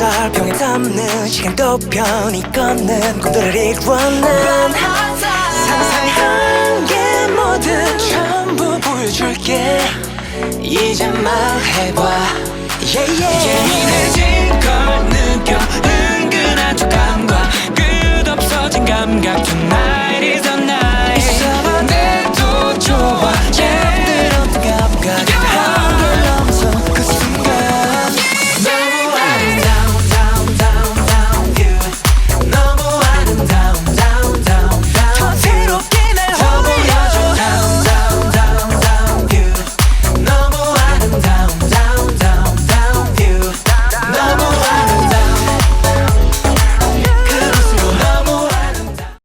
설평에 담는 시간도 편히 걷는 꿈들을 이뤄낸 상상한 게 뭐든 전부 보여줄게. 이제 말해봐. Yeah, yeah. 예민해진 걸 느껴 은근한 촉감과 끝없어진 감각. Tonight is